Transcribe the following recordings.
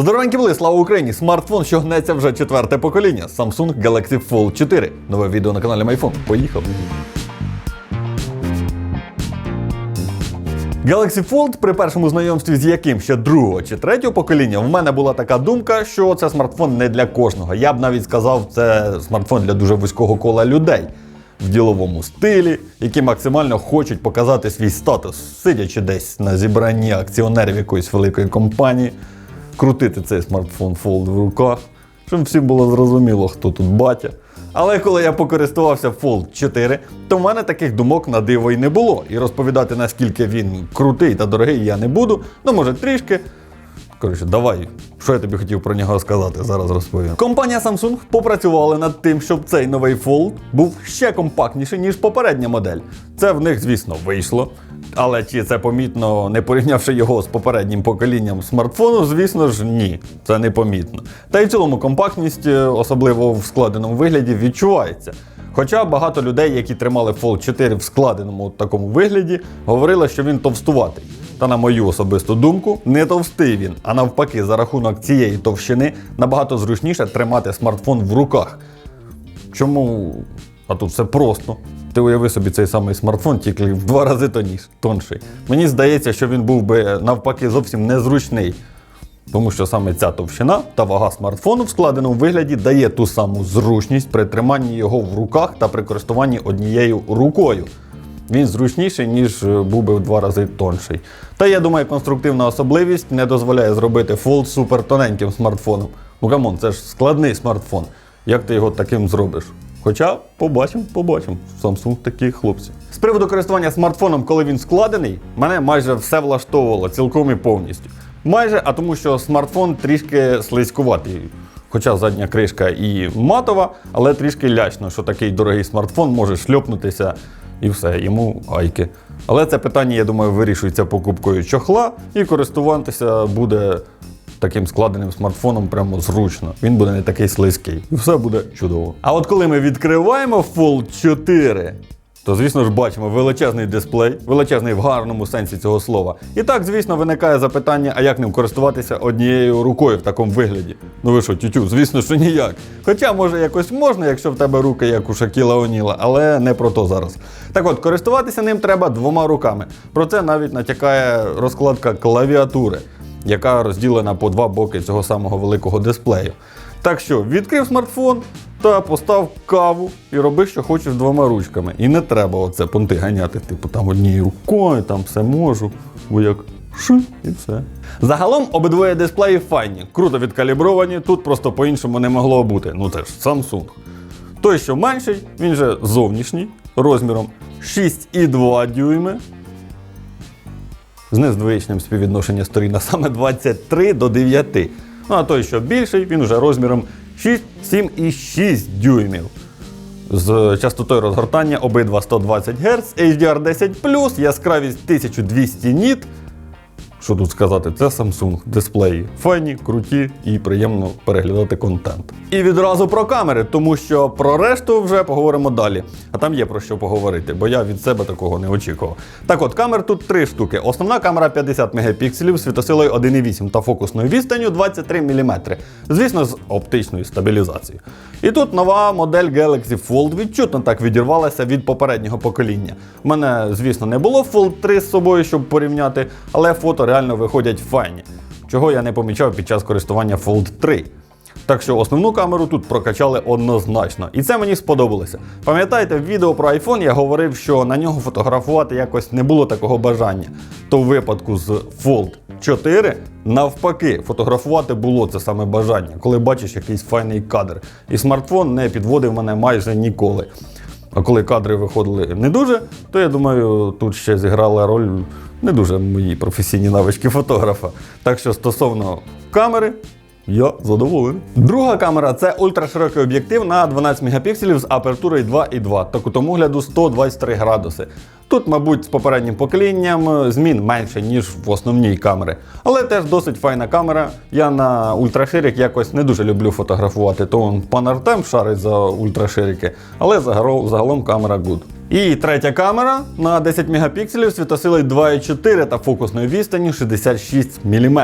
Здоровенькі були, слава Україні! Смартфон, що гнеться вже четверте покоління. Samsung Galaxy Fold 4. Нове відео на каналі MyPhone. Поїхав. Galaxy Fold, при першому знайомстві з яким ще другого чи третього покоління, в мене була така думка, що це смартфон не для кожного. Я б навіть сказав, це смартфон для дуже вузького кола людей в діловому стилі, які максимально хочуть показати свій статус, сидячи десь на зібранні акціонерів якоїсь великої компанії, крутити цей смартфон Fold в руках, щоб всім було зрозуміло, хто тут батя. Але коли я покористувався Fold 4, то в мене таких думок на диво й не було. І розповідати, наскільки він крутий та дорогий, я не буду. Ну, може, трішки. Коротше, давай, що я тобі хотів про нього сказати, зараз розповім. Компанія Samsung попрацювала над тим, щоб цей новий Fold був ще компактніший, ніж попередня модель. Це в них, звісно, вийшло. Але чи це помітно, не порівнявши його з попереднім поколінням смартфону, звісно ж, ні, це не помітно. Та й в цілому компактність, е, особливо в складеному вигляді, відчувається. Хоча багато людей, які тримали Fold 4 в складеному такому вигляді, говорили, що він товстуватий. Та на мою особисту думку, не товстий він, а навпаки, за рахунок цієї товщини набагато зручніше тримати смартфон в руках. Чому? А тут все просто. Ти уяви собі цей самий смартфон, тільки в два рази тонший. Мені здається, що він був би навпаки зовсім незручний. Тому що саме ця товщина та вага смартфону в складеному вигляді дає ту саму зручність при триманні його в руках та при користуванні однією рукою. Він зручніший, ніж е, був би в два рази тонший. Та я думаю, конструктивна особливість не дозволяє зробити Fold супертоненьким смартфоном. Ну камон, це ж складний смартфон. Як ти його таким зробиш? Хоча побачимо, побачимо. Samsung такі хлопці. З приводу користування смартфоном, коли він складений, мене майже все влаштовувало цілком і повністю. Майже, а тому що смартфон трішки слизькуватий. Хоча задня кришка і матова, але трішки лячно, що такий дорогий смартфон може шльопнутися і все, йому айки. Але це питання, я думаю, вирішується покупкою чохла і користуватися буде таким складеним смартфоном прямо зручно. Він буде не такий слизький. І все буде чудово. А от коли ми відкриваємо Fold 4, то, звісно ж, бачимо величезний дисплей, величезний в гарному сенсі цього слова. І так, звісно, виникає запитання, а як ним користуватися однією рукою в такому вигляді. Ну ви що, тютю, звісно, що ніяк. Хоча, може, якось можна, якщо в тебе руки, як у Шакіла Оніла, але не про то зараз. Так от, користуватися ним треба двома руками. Про це навіть натякає розкладка клавіатури, яка розділена по два боки цього самого великого дисплею. Так що, відкрив смартфон та постав каву і роби, що хочеш двома ручками. І не треба оце понти ганяти, типу там однією рукою, там все можу, бо як ши і все. Загалом обидвоє дисплеї файні, круто відкалібровані, тут просто по-іншому не могло бути. Ну це ж Samsung. Той, що менший, він же зовнішній, розміром 6,2 дюйми. З нездвоєчним співвідношення сторін, а саме 23 до 9. Ну а той, що більший, він вже розміром 6, 7 і 6 дюймів. З частотою розгортання обидва 120 Гц, HDR10, яскравість 1200 ніт. Що тут сказати, це Samsung дисплеї. Файні, круті і приємно переглядати контент. І відразу про камери, тому що про решту вже поговоримо далі. А там є про що поговорити, бо я від себе такого не очікував. Так от, камер тут три штуки. Основна камера 50 мегапікселів, світосилою 1,8 та фокусною відстанню 23 мм. Звісно, з оптичною стабілізацією. І тут нова модель Galaxy Fold відчутно так відірвалася від попереднього покоління. У мене, звісно, не було Fold 3 з собою, щоб порівняти, але фото реально виходять файні, чого я не помічав під час користування Fold 3. Так що основну камеру тут прокачали однозначно, і це мені сподобалося. Пам'ятаєте, в відео про iPhone я говорив, що на нього фотографувати якось не було такого бажання. То в випадку з Fold 4 навпаки, фотографувати було це саме бажання, коли бачиш якийсь файний кадр. І смартфон не підводив мене майже ніколи. А коли кадри виходили не дуже, то я думаю, тут ще зіграла роль не дуже мої професійні навички фотографа. Так що стосовно камери, я задоволений. Друга камера це ультраширокий об'єктив на 12 мегапікселів з апертурою 2,2 та кутом огляду 123 градуси. Тут, мабуть, з попереднім поколінням е, змін менше, ніж в основній камері. Але теж досить файна камера. Я на ультраширик якось не дуже люблю фотографувати, то он пан Артем шарить за ультраширики, але загалом, камера good. І третя камера на 10 мегапікселів світосилою 2,4 та фокусною відстанню 66 мм.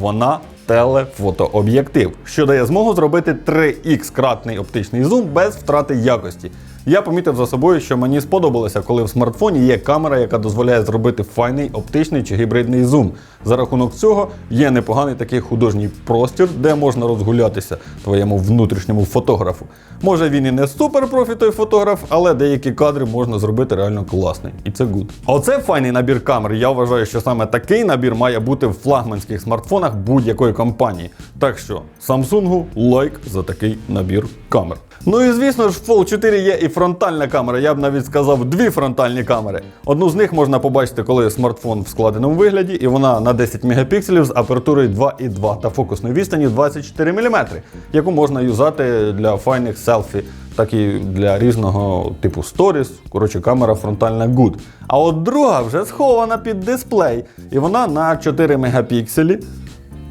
Вона телефотооб'єктив, що дає змогу зробити 3х-кратний оптичний зум без втрати якості. Я помітив за собою, що мені сподобалося, коли в смартфоні є камера, яка дозволяє зробити файний оптичний чи гібридний зум. За рахунок цього є непоганий такий художній простір, де можна розгулятися твоєму внутрішньому фотографу. Може він і не супер той фотограф, але деякі кадри можна зробити реально класний. І це гуд. Оце файний набір камер. Я вважаю, що саме такий набір має бути в флагманських смартфонах будь-якої компанії. Так що Samsung лайк за такий набір камер. Ну і звісно ж, Fold 4 є і фронтальна камера. Я б навіть сказав дві фронтальні камери. Одну з них можна побачити, коли смартфон в складеному вигляді, і вона на 10 мегапікселів з апертурою 2,2 та фокусною відстані 24 мм, яку можна юзати для файних селфі, так і для різного типу сторіс. Коротше, камера фронтальна good. А от друга вже схована під дисплей, і вона на 4 мегапікселі.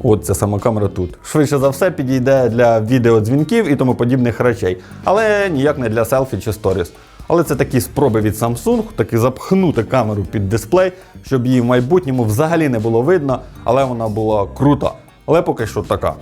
От ця сама камера тут. Швидше за все підійде для відеодзвінків і тому подібних речей, але ніяк не для селфі чи сторіс. Але це такі спроби від Samsung, таки запхнути камеру під дисплей, щоб її в майбутньому взагалі не було видно, але вона була крута. Але поки що така.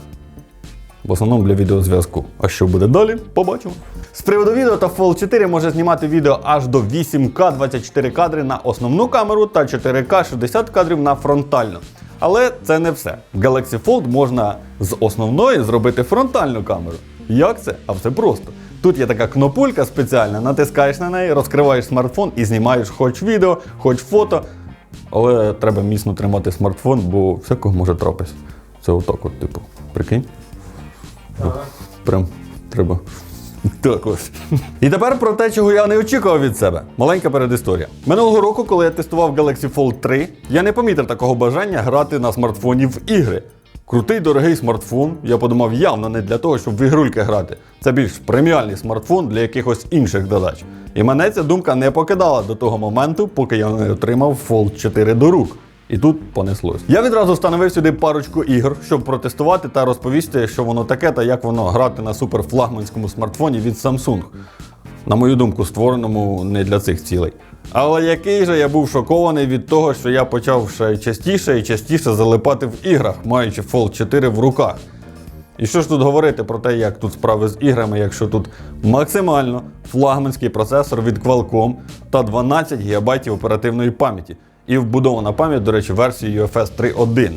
В основному для відеозв'язку. А що буде далі, побачимо. З приводу відео та Fold 4 може знімати відео аж до 8К 24 кадри на основну камеру та 4К 60 кадрів на фронтальну. Але це не все. В Galaxy Fold можна з основної зробити фронтальну камеру. Як це? А все просто. Тут є така кнопулька спеціальна, натискаєш на неї, розкриваєш смартфон і знімаєш хоч відео, хоч фото. Але треба міцно тримати смартфон, бо всякого може трапитися. Це отак, от, типу, прикинь. Прям треба. Так ось. І тепер про те, чого я не очікував від себе. Маленька передісторія. Минулого року, коли я тестував Galaxy Fold 3, я не помітив такого бажання грати на смартфоні в ігри. Крутий дорогий смартфон, я подумав, явно не для того, щоб в ігрульки грати. Це більш преміальний смартфон для якихось інших задач. І мене ця думка не покидала до того моменту, поки я не отримав Fold 4 до рук. І тут понеслось. Я відразу встановив сюди парочку ігор, щоб протестувати та розповісти, що воно таке та як воно грати на суперфлагманському смартфоні від Samsung. На мою думку, створеному не для цих цілей. Але який же я був шокований від того, що я почав ще частіше і частіше залипати в іграх, маючи Fold 4 в руках. І що ж тут говорити про те, як тут справи з іграми, якщо тут максимально флагманський процесор від Qualcomm та 12 ГБ оперативної пам'яті. І вбудована пам'ять, до речі, версії UFS 3.1,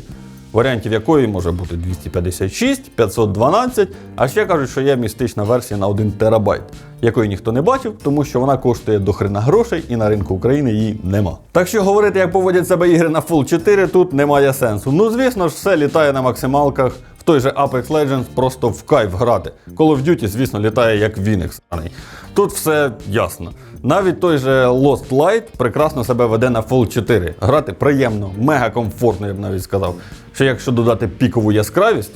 варіантів якої може бути 256, 512, а ще кажуть, що є містична версія на 1 терабайт, якої ніхто не бачив, тому що вона коштує до хрена грошей і на ринку України її нема. Так що говорити, як поводять себе ігри на Full 4, тут немає сенсу. Ну, звісно ж, все літає на максималках. Той же Apex Legends просто в кайф грати. Call of Duty, звісно, літає як сраний. Тут все ясно. Навіть той же Lost Light прекрасно себе веде на Fold 4. Грати приємно, мега комфортно, я б навіть сказав. Що якщо додати пікову яскравість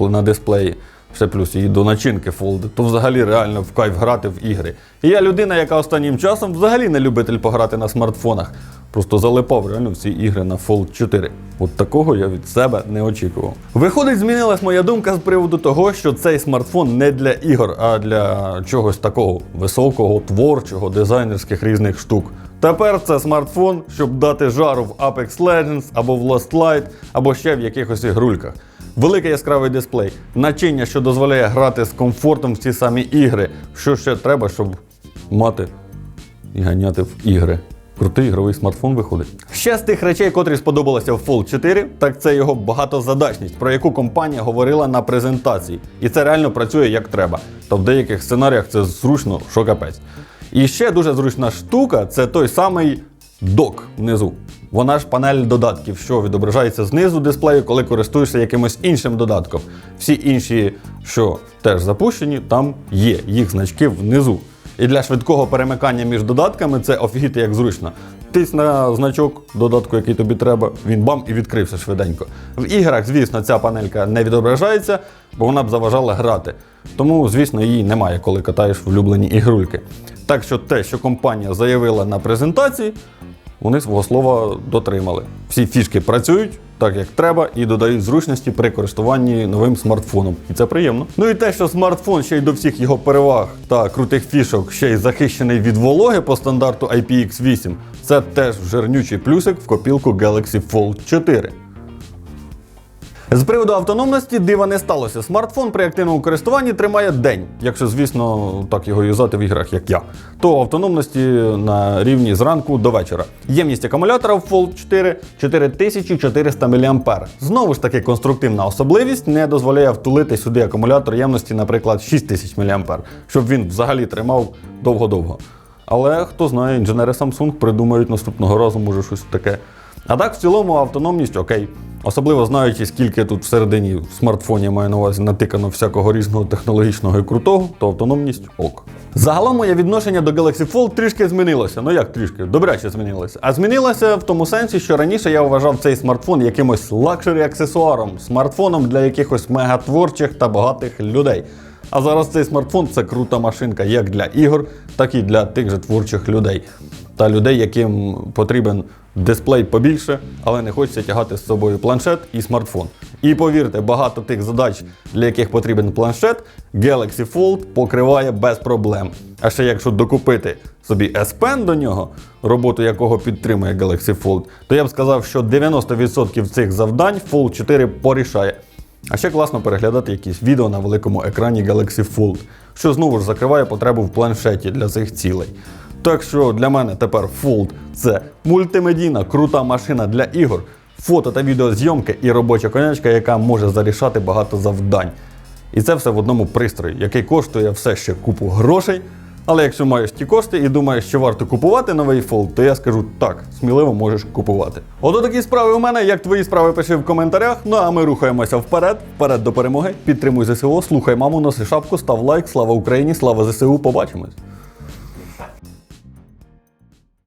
на дисплеї, ще плюс її до начинки Fold, то взагалі реально в кайф грати в ігри. І я людина, яка останнім часом взагалі не любитель пограти на смартфонах. Просто залипав реально всі ігри на Fold 4. От такого я від себе не очікував. Виходить, змінилась моя думка з приводу того, що цей смартфон не для ігор, а для чогось такого високого, творчого, дизайнерських різних штук. Тепер це смартфон, щоб дати жару в Apex Legends або в Lost Light, або ще в якихось ігрульках. Великий яскравий дисплей, начиння, що дозволяє грати з комфортом в ці самі ігри. Що ще треба, щоб мати і ганяти в ігри. Крутий ігровий смартфон виходить. Ще з тих речей, котрі сподобалося в Fold 4, так це його багатозадачність, про яку компанія говорила на презентації. І це реально працює як треба. Та в деяких сценаріях це зручно, що капець. І ще дуже зручна штука це той самий док внизу. Вона ж панель додатків, що відображається знизу дисплею, коли користуєшся якимось іншим додатком. Всі інші, що теж запущені, там є їх значки внизу. І для швидкого перемикання між додатками це офігіти як зручно. Тись на значок додатку, який тобі треба, він бам і відкрився швиденько. В іграх, звісно, ця панелька не відображається, бо вона б заважала грати. Тому, звісно, її немає, коли катаєш влюблені ігрульки. Так що те, що компанія заявила на презентації, вони свого слова дотримали. Всі фішки працюють так, як треба, і додають зручності при користуванні новим смартфоном. І це приємно. Ну і те, що смартфон ще й до всіх його переваг та крутих фішок ще й захищений від вологи по стандарту IPX8, це теж жирнючий плюсик в копілку Galaxy Fold 4. З приводу автономності дива не сталося. Смартфон при активному користуванні тримає день, якщо, звісно, так його юзати в іграх, як я. То автономності на рівні зранку до вечора. Ємність акумулятора в Fold 4 4400 мА. Знову ж таки, конструктивна особливість не дозволяє втулити сюди акумулятор ємності, наприклад, 6000 мА, щоб він взагалі тримав довго-довго. Але хто знає, інженери Samsung придумають наступного разу, може щось таке. А так, в цілому, автономність окей. Особливо знаючи, скільки тут всередині в смартфоні маю на увазі натикано всякого різного технологічного і крутого, то автономність ок. Загалом моє відношення до Galaxy Fold трішки змінилося. Ну як трішки? Добряче змінилося. А змінилося в тому сенсі, що раніше я вважав цей смартфон якимось лакшері аксесуаром, смартфоном для якихось мегатворчих та багатих людей. А зараз цей смартфон це крута машинка як для ігор, так і для тих же творчих людей. Та людей, яким потрібен дисплей побільше, але не хочеться тягати з собою планшет і смартфон. І повірте, багато тих задач, для яких потрібен планшет, Galaxy Fold покриває без проблем. А ще якщо докупити собі S Pen до нього, роботу якого підтримує Galaxy Fold, то я б сказав, що 90% цих завдань Fold 4 порішає. А ще класно переглядати якісь відео на великому екрані Galaxy Fold, що знову ж закриває потребу в планшеті для цих цілей. Так що для мене тепер Fold це мультимедійна крута машина для ігор, фото та відеозйомки і робоча конячка, яка може зарішати багато завдань. І це все в одному пристрої, який коштує все ще купу грошей. Але якщо маєш ті кошти і думаєш, що варто купувати новий Fold, то я скажу так, сміливо можеш купувати. Ото такі справи у мене. Як твої справи пиши в коментарях. Ну а ми рухаємося вперед, вперед до перемоги. Підтримуй ЗСУ, слухай маму, носи шапку, став лайк, слава Україні, слава ЗСУ, побачимось.